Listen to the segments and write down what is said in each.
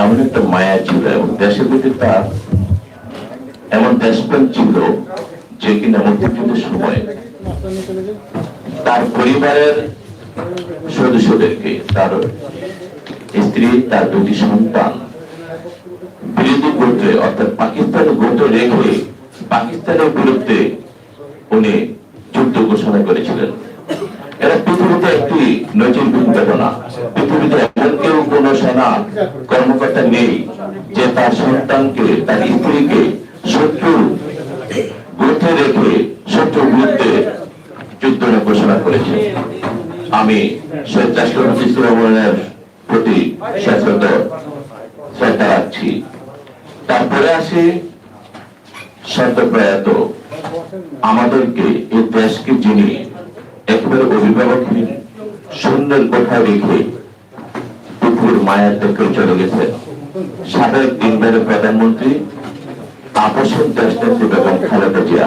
এমন একটা মায়া ছিল এবং দেশের প্রতি তার এমন দেশপ্রেম ছিল যে কিনা মুক্তিযুদ্ধের সময় তার পরিবারের সদস্যদেরকে, তার স্ত্রী, তার দুটি সন্তান বিরোধী গোত্রে অর্থাৎ পাকিস্তানের গোত্র রেখে পাকিস্তানের বিরুদ্ধে উনি যুদ্ধ ঘোষণা করেছিলেন। এরা পৃথিবীতে একটি নৈতিক ঘটনা পৃথিবীতে কেউ কোন সেনা কর্মকর্তা নেই যে তার সন্তানকে, তার স্ত্রীকে শত্রু গোত্রে রেখে শত্রুর বিরুদ্ধে যুদ্ধ ঘোষণা করেছে। আমি শহীদ রাষ্ট্রপতি প্রতি শ্রদ্ধ শ্রদ্ধা রাখছি। তারপরে আসি সদ্যপ্রয়াত আমাদেরকে, এই দেশকে যিনি একেবারে অভিভাবকহীন, সুন্দর কোঠায় রেখে মায়ের দেখে চলে গেছেন সাবেক তিনবারের প্রধানমন্ত্রী, আপসের দেশ নেত্রী বেগম খালেদা জিয়া।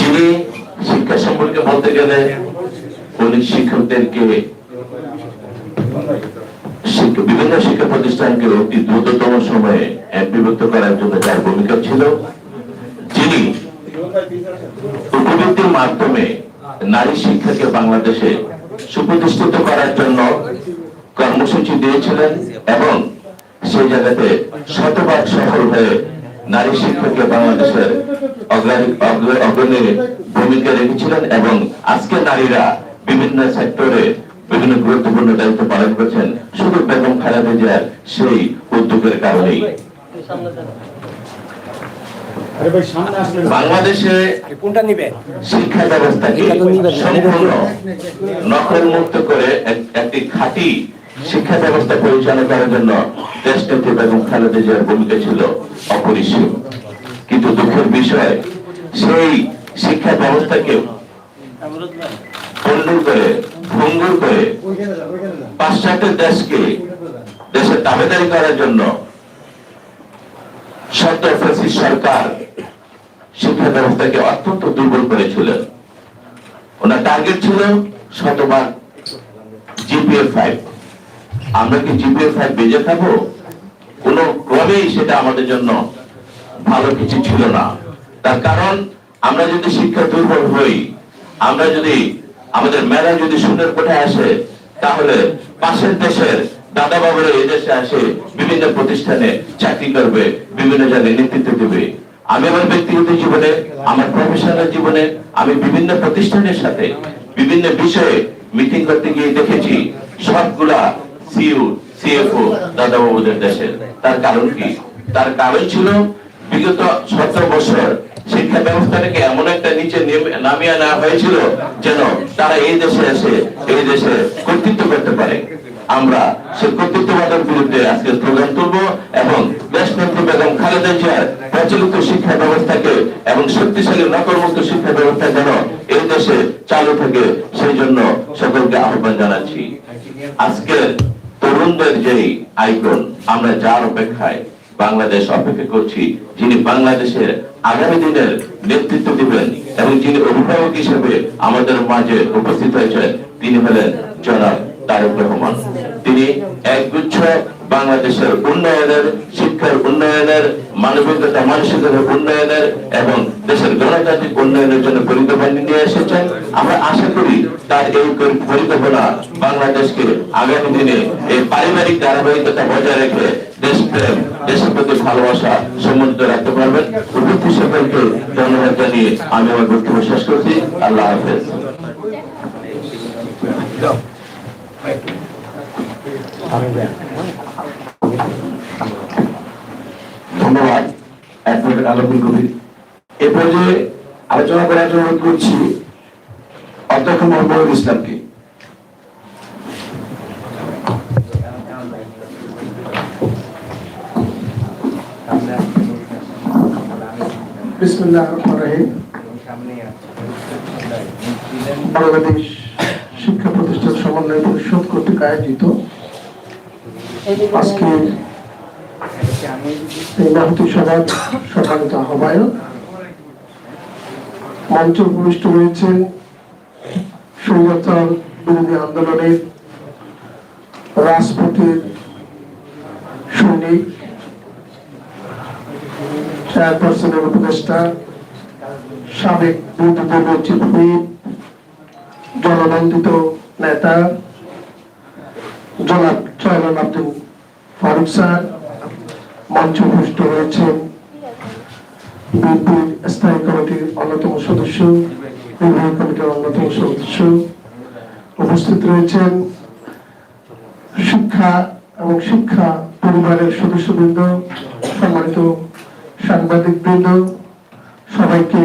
যিনি শিক্ষা সম্পর্কে বলতে গেলে উনি শিক্ষকদেরকে বিভিন্ন শিক্ষা প্রতিষ্ঠানকে অতি দ্রুততম সময়ে বিভক্ত করার জন্য তার ভূমিকা ছিল। যিনি উপবৃত্তির মাধ্যমে নারী শিক্ষাকে বাংলাদেশে সুপ্রতিষ্ঠিত করার জন্য কর্মসূচি দিয়েছিলেন এবং সেই জায়গাতে শতভাগ সফল হয়ে নারী শিক্ষাকে বাংলাদেশের অগ্রণী ভূমিকা রেখেছিলেন এবং আজকে নারীরা বিভিন্ন সেক্টরে বিভিন্ন গুরুত্বপূর্ণ দায়িত্ব পালন করছেন। শুধু বেগম খালেদা জিয়ার সেই উদ্যোগের কারণেই। বাংলাদেশে কোনটা নিবে? শিক্ষা ব্যবস্থাকে সম্পূর্ণ নকল মুক্ত করে একটি খাঁটি শিক্ষা ব্যবস্থা পরিচালনা করার জন্য দেশ নেত্রী বেগম খালেদা জিয়ার ভূমিকা ছিল অপরিসীম। কিন্তু দুঃখের বিষয় সেই শিক্ষা ব্যবস্থাকে পণ্ড করে ভঙ্গুর করে পাশ্চাত্য দেশকে দেশের দাবেদারি করার জন্য সদ্য সরকার শিক্ষা ব্যবস্থাকে অত্যন্ত দুর্বল করেছিলেন ওনার টার্গেট ছিল শতভাগ জিপিএ ফাইভ আমরা কি জিপিএ ফাইভ বেজে থাকব? কোন ক্রমেই সেটা আমাদের জন্য ভালো কিছু ছিল না। তার কারণ, আমরা যদি শিক্ষা দুর্বল হই, আমরা যদি আমাদের মেলা যদি শূন্যের কোঠায় আসে, তাহলে পাশের দেশের দাদা বাবুরা এদেশে আসে, বিভিন্ন প্রতিষ্ঠানে চাকরি করবে, বিভিন্ন জায়গায় নেতৃত্ব দেবে। আমি আমার ব্যক্তিগত জীবনে, আমার প্রফেশনাল জীবনে, আমি বিভিন্ন প্রতিষ্ঠানের সাথে বিভিন্ন বিষয়ে মিটিং করতে গিয়ে দেখেছি, সবগুলা সিইও সিএফও দাদা বাবুদের দেশের তার কারণ কি? তার কারণ ছিল বিগত সতেরো বছর শিক্ষা ব্যবস্থাটাকে এমন একটা নিচে নামিয়ে আনা হয়েছিল যেন তারা এই দেশে এসে এই দেশে কর্তৃত্ব করতে পারে। আমরা সেই কর্তৃত্ববাদের বিরুদ্ধে আজকে স্লোগান তুলব এবং দেশ নেত্রী বেগম খালেদা জিয়ার প্রচলিত শিক্ষা ব্যবস্থাকে এবং শক্তিশালী নকলমুক্ত শিক্ষা ব্যবস্থা যেন এই দেশে চালু থাকে, সেই জন্য সকলকে আহ্বান জানাচ্ছি। আজকের তরুণদের যেই আইকন, আমরা যার অপেক্ষায় বাংলাদেশ অপেক্ষা করছি, যিনি বাংলাদেশের আগামী দিনের নেতৃত্ব দিবেন এবং যিনি অভিভাবক হিসেবে আমাদের মাঝে উপস্থিত হয়েছেন, তিনি হলেন জনাব তারেক রহমান। তিনি একগুচ্ছ বাংলাদেশের উন্নয়নের, শিক্ষার উন্নয়নের, মানবিকতা, মানসিকতার উন্নয়নের এবং দেশের গণতান্ত্রিক উন্নয়নের জন্য পরিকল্পনা নিয়ে এসেছেন। আমরা আশা করি তার এই পরিকল্পনা বাংলাদেশকে আগামী দিনে এই পারিবারিক ধারাবাহিকতা বজায় রেখে দেশপ্রেম, দেশের প্রতি ভালোবাসা সম্মানিত রাখতে পারবেন। উপস্থিত সকলকে ধন্যবাদ জানিয়ে আমি আমার বক্তব্য শেষ করছি। আল্লাহ হাফেজ। ধন্যবাদ। অ্যাডভোকেট আলমুল কবির। আলোচনা জন্য অনুরোধ করছি অধ্যক্ষ মোহাম্মদ ইসলামকে। শিক্ষা প্রতিষ্ঠান সমন্বয় পরিষদ কর্তৃক আয়োজিত আজকে সভার আহ্বায়ক মঞ্চ উপবিষ্ট বিরোধী আন্দোলনের রাজপথের সৈনিক চেয়ারপারসনের উপদেষ্টা, সাবেক বিদ্যুতের চিফ নেতা, জনাব চয়লান আব্দুল ফারুক স্যার মঞ্চে উপস্থিত রয়েছেন স্থায়ী কমিটির অন্যতম সদস্য নির্বাহী কমিটির অন্যতম সদস্য উপস্থিত রয়েছেন। শিক্ষা এবং শিক্ষা পরিবারের সদস্যবৃন্দ, সম্মানিত সাংবাদিক বৃন্দ সবাইকে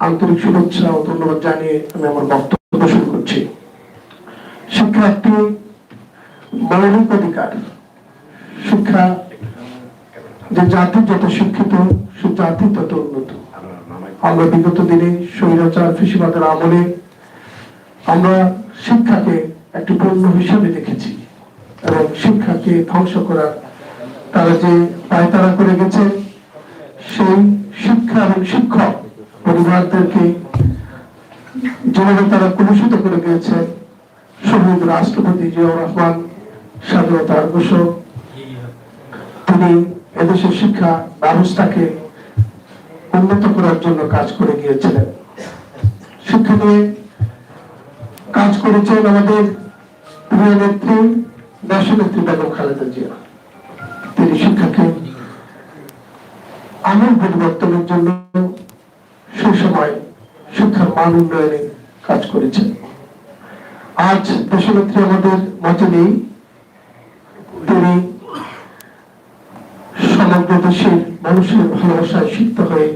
আন্তরিক শুভেচ্ছা ও ধন্যবাদ জানিয়ে আমি আমার বক্তব্য শুরু করছি। শিক্ষা একটি মৌলিক অধিকার। শিক্ষা, যে জাতি যত শিক্ষিত, সে জাতি তত উন্নত। আমরা বিগত দিনে স্বৈরাচার ফিসিবাদের আমলে আমরা শিক্ষাকে একটি পণ্য হিসাবে দেখেছি এবং শিক্ষাকে ধ্বংস করার তারা যে পায়তারা করে গেছে, সেই শিক্ষা এবং শিক্ষক পরিবারদেরকে যেভাবে তারা কলুষিত করে গিয়েছে শহীদ রাষ্ট্রপতি জিয়াউর রহমান স্বাধীনতার ঘোষক তিনি এদেশের শিক্ষা ব্যবস্থাকে উন্নত করার জন্য কাজ করে গিয়েছিলেন। শিক্ষা নিয়ে কাজ করেছেন আমাদের প্রিয় নেত্রী, দেশনেত্রী বেগম খালেদা জিয়া। তিনি শিক্ষাকে আমূল পরিবর্তনের জন্য সেই সময় শিক্ষার মান উন্নয়নে কাজ করেছেন। আজ দেশনেত্রী আমাদের মাঝে নেই তিনি সমগ্র দেশের মানুষের ভালোবাসায় সিক্ত হয়ে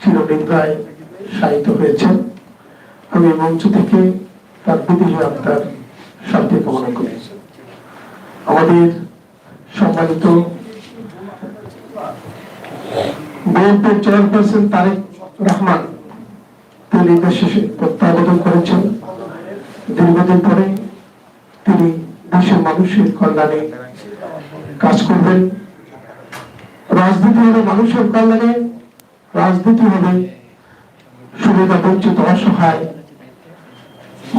চিরনিদ্রায় শায়িত হয়েছেন। আমি মঞ্চ থেকে তার বিদেহী আত্মার শান্তি কামনা করি। আমাদের সম্মানিত বিএনপির চেয়ারপারসন তারেক রহমান, তিনি দেশে প্রত্যাবর্তন করেছেন। দীর্ঘদিন পরে মানুষের কল্যাণে কাজ করবেন। রাজনীতি হবে মানুষের কল্যাণে রাজনীতি হবে সুবিধা বঞ্চিত, অসহায়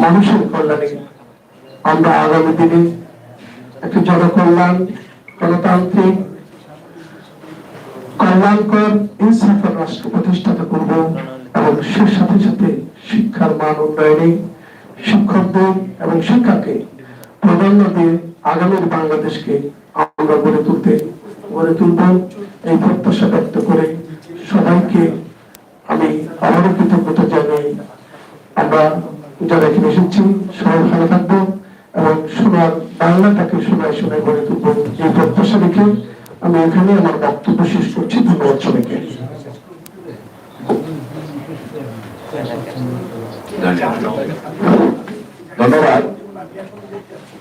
মানুষের কল্যাণে আমরা আগামী দিনে একটি জনকল্যাণ, গণতান্ত্রিক কল্যাণকর ইনসাফের রাষ্ট্র প্রতিষ্ঠাতা করব এবং সে সাথে সাথে শিক্ষার মান উন্নয়নে শিক্ষকদের এবং শিক্ষাকে প্রাধান্য দিয়ে আগামীর বাংলাদেশকে আমরা গড়ে তুলতে, গড়ে তুলব এই প্রত্যাশা ব্যক্ত করে সবাইকে আমি আবারও কৃতজ্ঞতা জানাই। আমরা যারা এখানে এসেছি, সবাই ভালো থাকব এবং সোনার বাংলাটাকে শোনায় শোনায় গড়ে তুলবো। এই প্রত্যাশা রেখে আমি এখানে আমার বক্তব্য শেষ করছি। ধন্যবাদ সবাইকে। ধন্যবাদ বাইসা আমি তো ঢাকায় আছি।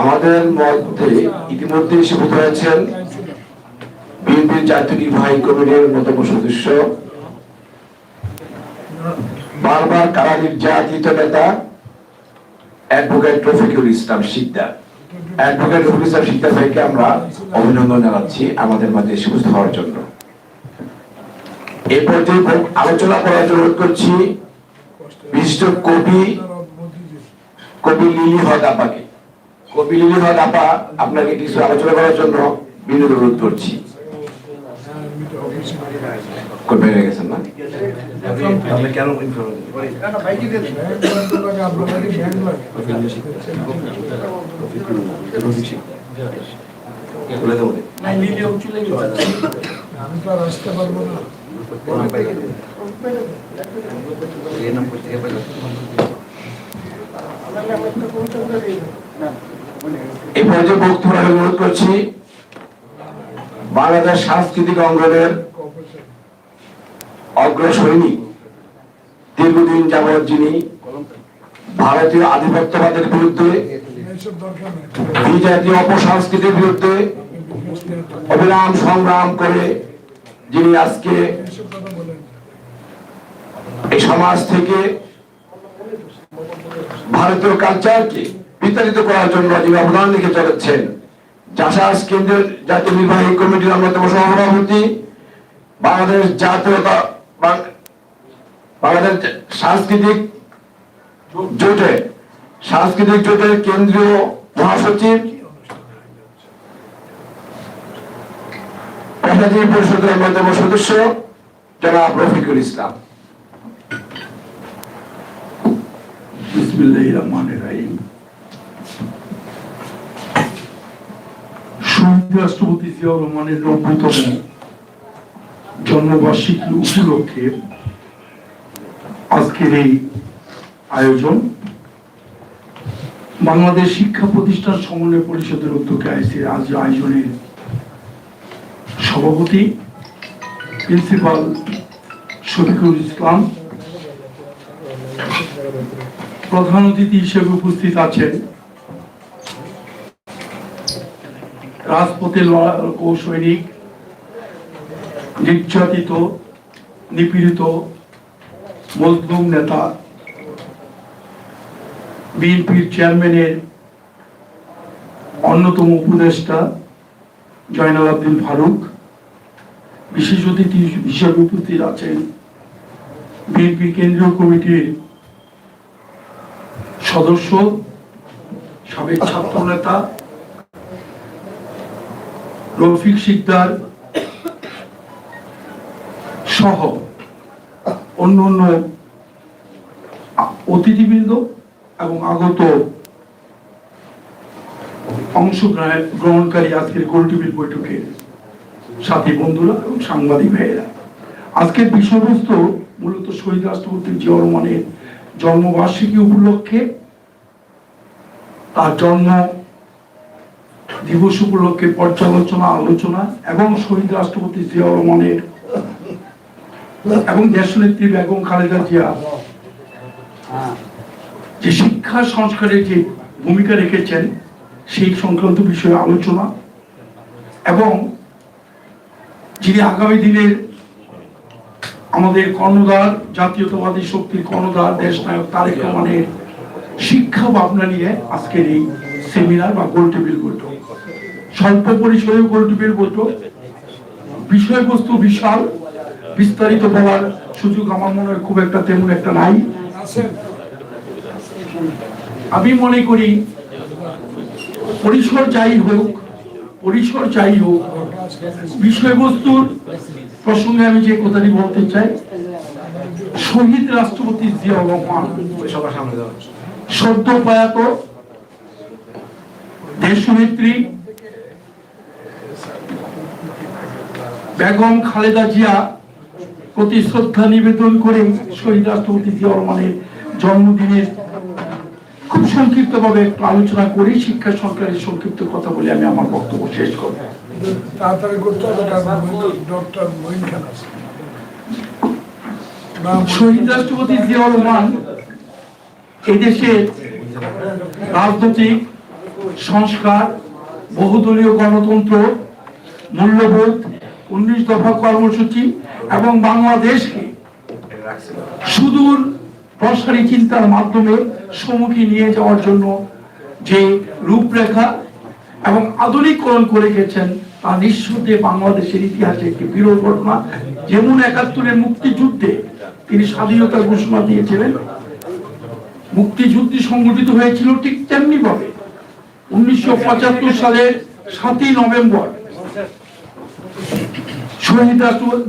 আমাদের মধ্যে ইতিমধ্যে এসে বোধ হয়েছেন বিএনপির জাতীয় নির্বাহী কমিটির অন্যতম সদস্য, বারবার কারা নির্যাতিত নেতা অ্যাডভোকেট রফিকুল ইসলাম অ্যাডভোকেট ইসলাম ভাইকে আমরা অভিনন্দন জানাচ্ছি আমাদের মাঝে এসে উপস্থিত হওয়ার জন্য। এই পর্যায়ে আলোচনা করার জন্য করছি বিশিষ্ট কবি কবি লিলি হক আপাকে। কবি লিলি হক আপা আপনাকে কিছু আলোচনা করার জন্য বিনোদ অনুরোধ করছি। আমি তো আর আসতে পারব না। এই পর্যায়ে বক্তব্য অনুরোধ করছি বাংলাদেশ সাংস্কৃতিক অঙ্গনের কর্পোরেশন দীর্ঘদিন যাবৎ যিনি ভারতীয় আধিপত্যবাদের বিরুদ্ধে, বিজাতীয় অপসংস্কৃতির বিরুদ্ধে অবিরাম সংগ্রাম করে যিনি আজকে এই সমাজ থেকে ভারতীয় কালচারকে বিতাড়িত করার জন্য যিনি অবদান রেখে চলেছেন, জাসাস কেন্দ্রের জাতীয় নির্বাহী কমিটির অন্যতম সভাপতি বাংলাদেশ জাতীয়তা বাংলাদেশ সাংস্কৃতিক জোটে, সাংস্কৃতিক জোটের কেন্দ্রীয় মহাসচিব, পেশাজীবী পরিষদের অন্যতম সদস্য জনাব রফিকুল ইসলাম। উপলক্ষে আজকের এই আয়োজন বাংলাদেশ শিক্ষা প্রতিষ্ঠান সমন্বয় পরিষদের উদ্যোগে আইসি আজ আয়োজনের সভাপতি, প্রিন্সিপাল শফিকুল ইসলাম। প্রধান অতিথি হিসেবে উপস্থিত আছেন রাজপথে ও সৈনিক নির্যাতিত, নিপীড়িত, মজলুম নেতা, বিএনপির চেয়ারম্যানের অন্যতম উপদেষ্টা জয়নাল আব্দুল ফারুক, বিশেষ অতিথি হিসেবে উপস্থিত আছেন বিএনপির কেন্দ্রীয় কমিটির সদস্য, সাবেক ছাত্র নেতা রফিক সিকদার সহ অন্য অন্য অতিথিবৃন্দ এবং আগত অংশগ্রহণ- গ্রহণকারী আজকের গোলটিভির বৈঠকে সাথী বন্ধুরা এবং সাংবাদিক ভাইয়েরা। আজকের বিষয়বস্তু মূলত শহীদ রাষ্ট্রপতি জিয়া রহমানের জন্মবার্ষিকী উপলক্ষে তার জন্ম দিবস উপলক্ষে পর্যালোচনা, আলোচনা এবং শহীদ রাষ্ট্রপতি জিয়া রহমানের এবং দেশনেত্রী বেগম খালেদা জিয়া যে শিক্ষা সংস্কারের যে ভূমিকা রেখেছেন, সেই সংক্রান্ত বিষয়ে আলোচনা এবং যিনি আগামী দিনের আমাদের কর্ণধার, জাতীয়তাবাদী শক্তির কর্ণধার দেশ নায়ক তারেক রহমানের শিক্ষা ভাবনা নিয়ে আজকের এই সেমিনার বা গোল টেবিল বৈঠক। স্বল্প পরিসরে গোল টেবিল বৈঠক। বিষয়বস্তু বিশাল। বিস্তারিত বলার সুযোগ আমার মনে হয় খুব একটা তেমন একটা নাই। আমি মনে করি, পরিসর যাই হোক, পরিসর যাই হোক, বিষয়বস্তুর প্রসঙ্গে আমি যে কথাটি বলতে চাই, শহীদ রাষ্ট্রপতি জিয়াউর রহমান। সদ্য প্রয়াত দেশনেত্রী বেগম খালেদা জিয়া প্রতি শ্রদ্ধা নিবেদন করে শহীদ রাষ্ট্রপতি জিয়াউর রহমানের জন্মদিনের খুব সংক্ষিপ্ত ভাবে একটু আলোচনা করি শিক্ষা সরকারের সংক্ষিপ্ত কথা বলে আমি আমার বক্তব্য শেষ করব। শহীদ রাষ্ট্রপতি জিয়াউর রহমান এই দেশের রাজনৈতিক সংস্কার, বহুদলীয় গণতন্ত্র, মূল্যবোধ, উনিশ দফা কর্মসূচি এবং বাংলাদেশকে সুদূর প্রসারী চিন্তার মাধ্যমে সম্মুখী নিয়ে যাওয়ার জন্য যে রূপরেখা এবং আধুনিকরণ করে গেছেন তা নিঃসন্দেহে বাংলাদেশের ইতিহাসে একটি বিরল ঘটনা। যেমন একাত্তরের মুক্তিযুদ্ধে তিনি স্বাধীনতার ঘোষণা দিয়েছিলেন মুক্তিযুদ্ধ সংগঠিত হয়েছিল ঠিক তেমনি ভাবে উনিশশো সালের সাতই নভেম্বর।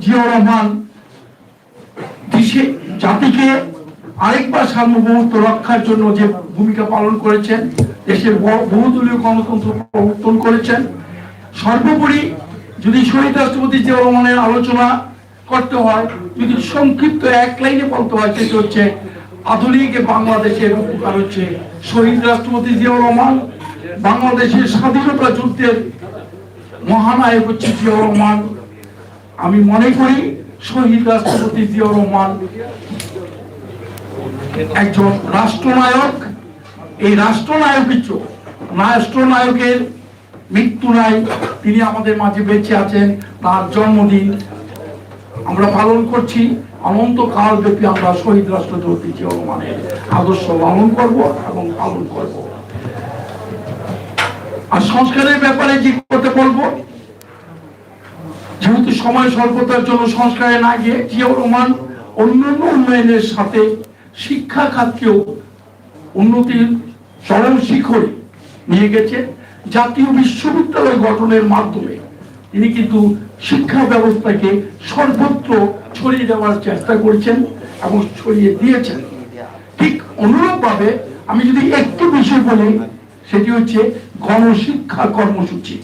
জিয়াউর রহমান দেশে, জাতিকে আরেকবার সার্বভৌমত্ব রক্ষার জন্য যে ভূমিকা পালন করেছেন, দেশের বহুদলীয় গণতন্ত্র প্রবর্তন করেছেন। সর্বোপরি যদি শহীদ রাষ্ট্রপতি জিয়াউর রহমানের আলোচনা করতে হয়, যদি সংক্ষিপ্ত এক লাইনে বলতে হয়, সেটা হচ্ছে আধুনিক বাংলাদেশের উপকার হচ্ছে শহীদ রাষ্ট্রপতি জিয়াউর রহমান, বাংলাদেশের স্বাধীনতা যুদ্ধের মহানায়ক হচ্ছে জিয়াউর রহমান। আমি মনে করি শহীদ রাষ্ট্রপতি জিয়াউর রহমান একজন রাষ্ট্রনায়ক। এই রাষ্ট্রনায়কের চোখ। রাষ্ট্রনায়কের মৃত্যু নাই, তিনি আমাদের মাঝে বেঁচে আছেন, তার জন্মদিন আমরা পালন করছি। অনন্ত কাল ব্যাপী আমরা শহীদ রাষ্ট্রপতি রহমানের আদর্শ লালন করব এবং পালন করব। আর সংস্কারের ব্যাপারে যে কথা বলব? যেহেতু সময় স্বল্পতার জন্য সংস্কারে না গিয়ে জিয়াউর রহমান অন্যান্য উন্নয়নের সাথে শিক্ষা খাতকেও উন্নতির চরম শিখরে নিয়ে গেছে। জাতীয় বিশ্ববিদ্যালয় গঠনের মাধ্যমে তিনি কিন্তু শিক্ষা ব্যবস্থাকে সর্বত্র ছড়িয়ে দেওয়ার চেষ্টা করেছেন এবং ছড়িয়ে দিয়েছেন। ঠিক অনুরূপভাবে আমি যদি একটি বিষয় বলি, সেটি হচ্ছে গণশিক্ষা কর্মসূচি।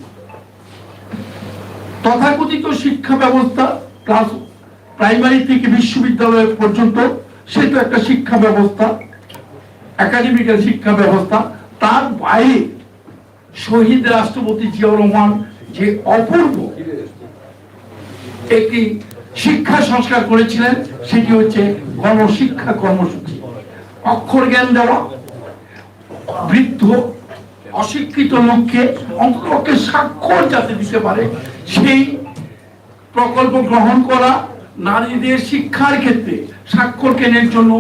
তথাকথিত শিক্ষা ব্যবস্থা ক্লাস প্রাইমারি থেকে বিশ্ববিদ্যালয় পর্যন্ত, সেটা একটা শিক্ষা ব্যবস্থা, একাডেমিক্যাল শিক্ষা ব্যবস্থা। তার বাইরে শহীদ রাষ্ট্রপতি জিয়াউর রহমান যে অপূর্ব একটি শিক্ষা সংস্কার করেছিলেন, সেটি হচ্ছে গণশিক্ষা কর্মসূচি। অক্ষর জ্ঞান দেওয়া, বৃদ্ধ, অশিক্ষিত লোককে অন্ততপক্ষে স্বাক্ষর যাতে দিতে পারে, সেই প্রকল্প গ্রহণ করা, নারীদের শিক্ষার ক্ষেত্রে স্বাক্ষর কেনের জন্য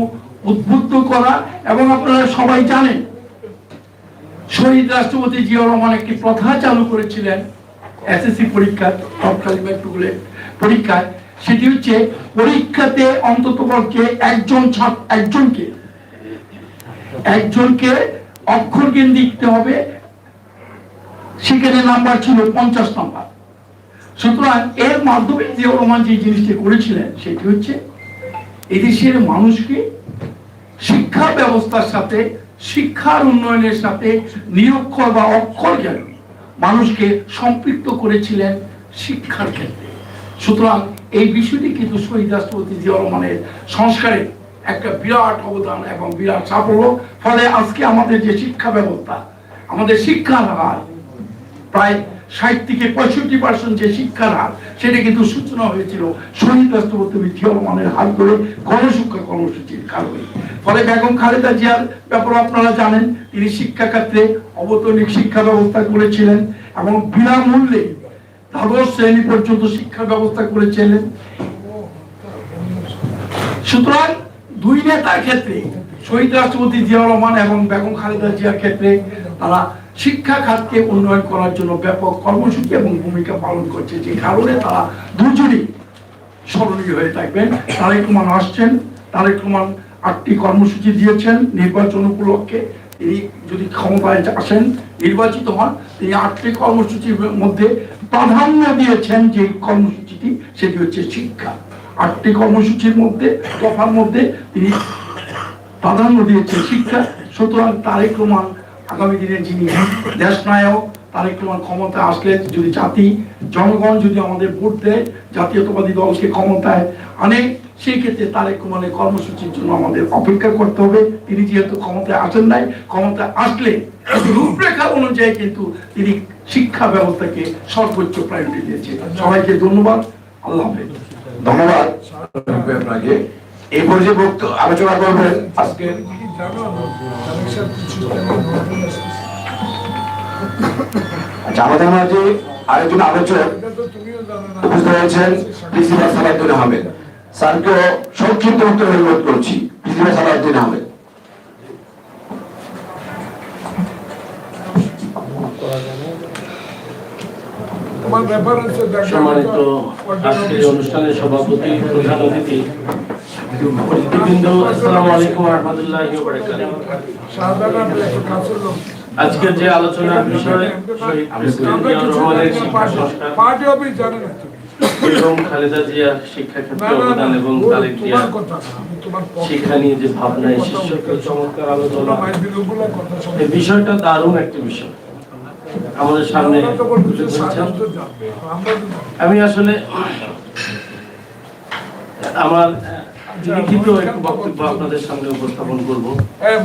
উদ্বুদ্ধ করা, এবং আপনারা সবাই জানেন, শহীদ রাষ্ট্রপতি জিয়াউর রহমান একটি প্রথা চালু করেছিলেন এসএসসি পরীক্ষায় তৎকালীন মেট্রিকুলের পরীক্ষায়, সেটি হচ্ছে পরীক্ষাতে অন্তত পক্ষে একজন ছাত্র, একজনকে একজনকে অক্ষর জ্ঞান দিতে হবে। সেখানে নাম্বার ছিল পঞ্চাশ নাম্বার সুতরাং এর মাধ্যমে যে রহমান যে জিনিসটি করেছিলেন, সেটি হচ্ছে এদেশের মানুষকে শিক্ষা ব্যবস্থার সাথে, শিক্ষার উন্নয়নের সাথে নিরক্ষর বা অক্ষর জ্ঞান। মানুষকে সম্পৃক্ত করেছিলেন শিক্ষার ক্ষেত্রে। সুতরাং এই বিষয়টি কিন্তু শহীদ রাষ্ট্রপতি জিয়াউর রহমানের সংস্কারে একটা বিরাট অবদান এবং বিরাট সাফল্য। ফলে আজকে আমাদের যে শিক্ষা ব্যবস্থা, আমাদের শিক্ষার হার, প্রায় ষাট থেকে পঁয়ষট্টি পার্সেন্ট যে শিক্ষার হার, সেটা কিন্তু সূচনা হয়েছিল শহীদ রাষ্ট্রপতি জিয়াউর রহমানের হাত ধরে গণশিক্ষা কর্মসূচির কারণে। ফলে বেগম খালেদা জিয়ার ব্যাপারে আপনারা জানেন, তিনি শিক্ষা অবতরণিক শিক্ষা ব্যবস্থা করেছিলেন এবং বিনামূল্যে দ্বাদশ শ্রেণি পর্যন্ত শিক্ষা ব্যবস্থা করেছিলেন। সুতরাং দুই নেতার ক্ষেত্রে, শহীদ রাষ্ট্রপতি জিয়াউর রহমান এবং বেগম খালেদা জিয়ার ক্ষেত্রে তারা শিক্ষা খাতকে উন্নয়ন করার জন্য ব্যাপক কর্মসূচি এবং ভূমিকা পালন করছে, যে কারণে তারা দুজনই স্মরণীয় হয়ে থাকবেন। তারেক রহমান আসছেন, তারেক রহমান আটটি কর্মসূচি দিয়েছেন নির্বাচন উপলক্ষে। তিনি যদি ক্ষমতায় আসেন, নির্বাচিত হন, তিনি আটটি কর্মসূচির মধ্যে প্রাধান্য দিয়েছেন যে কর্মসূচিটি, সেটি হচ্ছে শিক্ষা। আটটি কর্মসূচির মধ্যে দফার মধ্যে তিনি প্রাধান্য দিয়েছে শিক্ষা। সুতরাং তারেক রহমান আগামী দিনে যিনি দেশ নায়ক, তারেক রহমান ক্ষমতায় আসলে যদি জাতি, জনগণ যদি আমাদের ভোট দেয়, জাতীয়তাবাদী দলকে ক্ষমতায় আনে সেই ক্ষেত্রে তারেক রহমানের কর্মসূচির জন্য আমাদের অপেক্ষা করতে হবে। তিনি যেহেতু ক্ষমতায় আসেন নাই, ক্ষমতায় আসলে রূপরেখা অনুযায়ী কিন্তু তিনি শিক্ষা ব্যবস্থাকে সর্বোচ্চ প্রায়োরিটি দিয়েছে সবাইকে ধন্যবাদ। আল্লাহ ধন্যবাদ। আপনাকে এই পর্যায়ে বক্তব্য আলোচনা করবেন। আজকে। আচ্ছা আমাদের মাঝে আরেকজন আলোচক উপস্থিত হয়েছেন, প্রিন্সিপাল সালাউদ্দিন আহমেদ। স্যারকে সংক্ষিপ্ত উত্তর অনুরোধ করছি তোমার রেফারেন্সে দেখো সম্মানিত আজকের অনুষ্ঠানের সভাপতি প্রধান অতিথি আজকের যে আলোচনার বিষয় শহীদ রহমানের শিক্ষা সংস্কার। খালেদা জিয়ার শিক্ষা ক্ষেত্রে অবদান এবং তারেক আমি শিক্ষা নিয়ে যে ভাবনা এই শীর্ষকের চমৎকার আলোচনা। এই বিষয়টা দারুণ একটি বিষয়। আমাদের সামনে। আমি আসলে আমার লিখিত একটু বক্তব্য আপনাদের সামনে উপস্থাপন করব। হ্যাঁ,